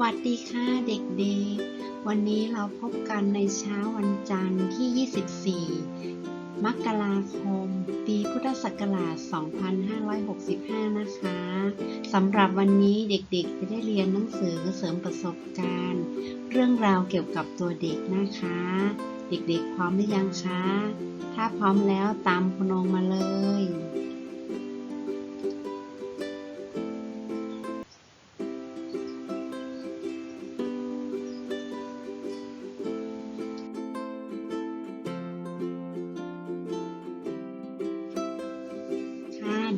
วัสดีค่ะเด็กๆ วันนี้เราพบกันในเช้าวันจันทร์ที่ 24 มกราคม ปีพุทธศักราช 2565 นะคะสำหรับวันนี้เด็กๆ จะได้เรียนหนังสือเสริมประสบการณ์ เรื่องราวเกี่ยวกับตัวเด็กนะคะ เด็กๆ พร้อมหรือยังคะ ถ้าพร้อมแล้วตามคุณนงมาเลย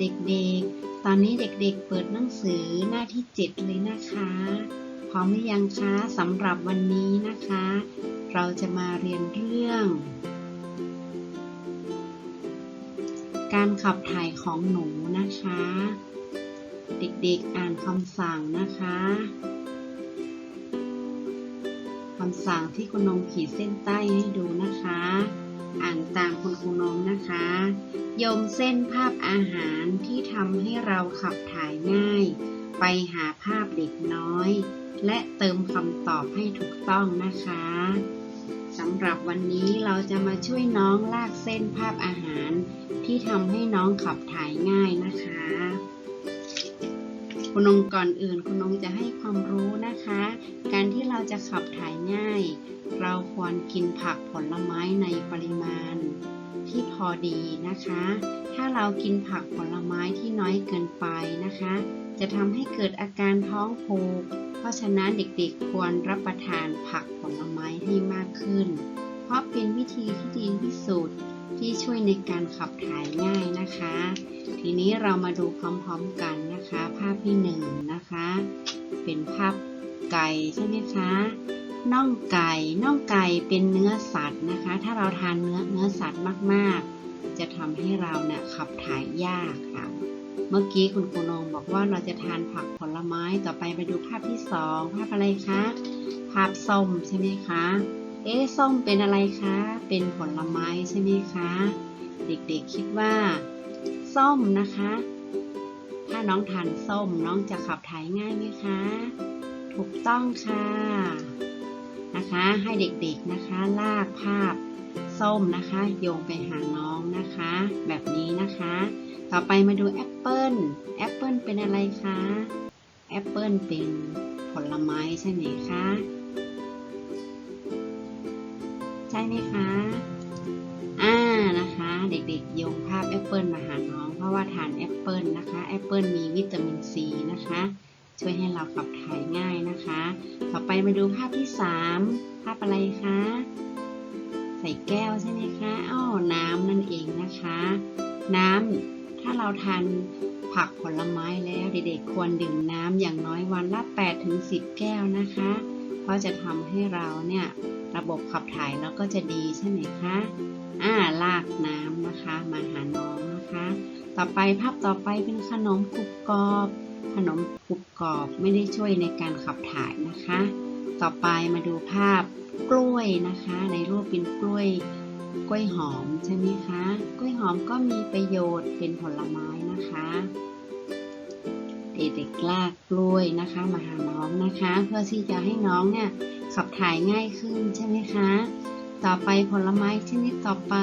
เด็กๆ ตอนนี้เด็กๆ เปิดหนังสือหน้าที่ 7 เลยนะคะ พร้อมหรือยังคะสำหรับวันนี้นะคะ เราจะมาเรียนเรื่อง การขับถ่ายของหนูนะคะ เด็กๆอ่านคำสั่งนะคะคำสั่งที่คุณนงขีดเส้นใต้ให้ดูนะคะ อ่านตามคุณครูนงนะคะโยงเส้นภาพอาหาร ทำให้เราขับถ่ายง่าย ไปหาภาพเด็กน้อย และเติมคำตอบให้ถูกต้องนะคะสำหรับวันนี้เราจะมาช่วยน้องลากเส้นภาพอาหาร ที่ทำให้น้องขับถ่ายง่ายนะคะ คุณนงก่อนอื่นคุณนงจะให้ความรู้นะคะ การที่เราจะขับถ่ายง่าย เราควรกินผักผลไม้ในปริมาณที่พอดีนะคะ ถ้าเรากินผักผลไม้ที่น้อยเกินไปนะคะ จะทำให้เกิดอาการท้องผูก เพราะฉะนั้นเด็กๆควรรับประทานผักผลไม้ให้มากขึ้น เพราะเป็นวิธีที่ดีที่สุดที่ช่วยในการขับถ่ายง่ายนะคะ ทีนี้เรามาดูพร้อมๆกันนะคะ ภาพที่หนึ่งนะคะ เป็นภาพไก่ใช่ไหมคะ น่องไก่น่องไก่เป็นเนื้อสัตว์นะคะ ถ้าเราทานเนื้อเนื้อสัตว์มากๆ จะทำให้เราเนี่ยขับถ่ายยากค่ะ เมื่อกี้คุณครูนงบอกว่าเราจะทานผักผลไม้ต่อไปไปดูภาพที่สองภาพอะไรคะภาพส้มใช่ไหมคะเอ๊ส้มเป็นอะไรคะ เป็นผลไม้ใช่ไหมคะ เด็กๆคิดว่า ส้มนะคะ ถ้าน้องทานส้มน้องจะขับถ่ายง่ายไหมคะ ถูกต้องค่ะ นะคะ ให้เด็กๆนะคะลากภาพส้มนะคะ โยงไปหาน้องนะคะ แบบนี้นะคะ ต่อไปมาดูแอปเปิลแอปเปิลเป็นอะไรคะแอปเปิลเป็นผลไม้ใช่ไหมคะใช่ไหมคะอ่านะคะ เด็กๆโยงภาพแอปเปิลมาหาน้อง เพราะว่าทานแอปเปิลนะคะแอปเปิลมีวิตามินซีนะคะ ช่วยให้เราขับถ่ายง่ายนะคะ ต่อไปมาดูภาพที่ 3 ภาพอะไรคะ ใส่แก้วใช่ไหมคะอ้าวน้ำนั่นเองนะคะ น้ำถ้าเราทานผักผลไม้แล้วเด็กๆควรดื่มน้ำอย่างน้อยวันละ8ถึง10 แก้วนะคะ เพราะจะทำให้เราเนี่ยระบบขับถ่ายเราก็จะดีใช่ไหมคะอ่าลากน้ำนะคะ มาหาน้องนะคะ ต่อไปภาพต่อไปเป็นขนมกรุบกรอบ ขนมกรุบกรอบไม่ได้ช่วยในการขับถ่ายนะคะ ต่อไปมาดูภาพกล้วยนะคะ ในรูปเป็นกล้วยกล้วยหอมใช่ไหมคะ กล้วยหอมก็มีประโยชน์เป็นผลไม้นะคะเด็กๆลากกล้วยนะคะ มาหาน้องนะคะ เพื่อที่จะให้น้องเนี่ยขับถ่ายง่ายขึ้นใช่ไหมคะ ต่อไปผลไม้ชนิดต่อไป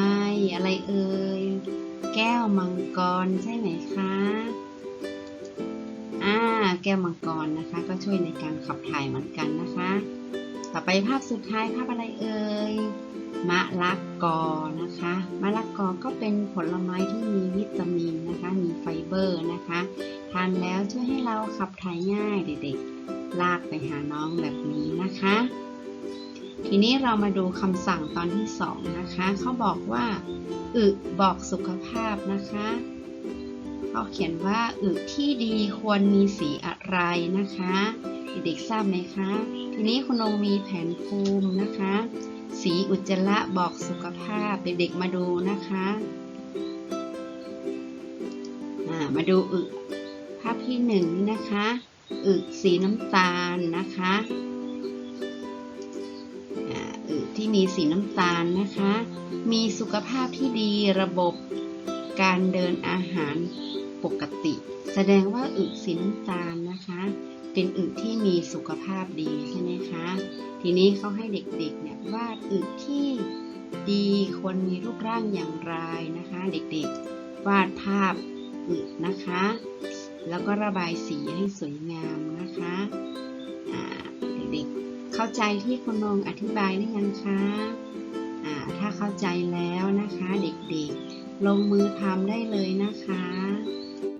อะไรเอ่ยแก้วมังกรใช่ไหมคะ อ่าแก้วมังกรนะคะ ก็ช่วยในการขับถ่ายเหมือนกันนะคะ ต่อไปภาพสุดท้ายภาพอะไรเอ่ยมะละกอนะคะมะละกอก็เป็นผลไม้ที่มีวิตามินนะคะ มีไฟเบอร์นะคะ ทานแล้วช่วยให้เราขับถ่ายง่ายเด็กๆ ลากไปหาน้องแบบนี้นะคะ ทีนี้เรามาดูคำสั่งตอนที่สองนะคะ เขาบอกว่า อึบอกสุขภาพนะคะ เขาเขียนว่าอึที่ดีควรมีสีอะไรนะคะ เด็กๆทราบไหมคะ ทีนี้คุณนงมีแผนภูมินะคะ สีอุจจาระบอกสุขภาพเด็กๆมาดูนะคะามาดูอึภาพที่หนึ่งนะคะอึสีน้ำตาลนะคะอึที่มีสีน้ำตาลนะคะ มีสุขภาพที่ดีระบบการเดินอาหาร ปกติ แสดงว่าอึสีน้ำตาลนะคะ เป็นอึที่มีสุขภาพดีใช่ไหมคะ ทีนี้เขาให้เด็กๆเนี่ยวาดอึที่ดีควรมีรูปร่างอย่างไรนะคะ เด็กๆ วาดภาพอึนะคะ แล้วก็ระบายสีให้สวยงามนะคะเด็กๆเข้าใจที่คุณนงอธิบายหรือยังคะถ้าเข้าใจแล้วนะคะ เด็กๆ ลงมือทำได้เลยนะคะ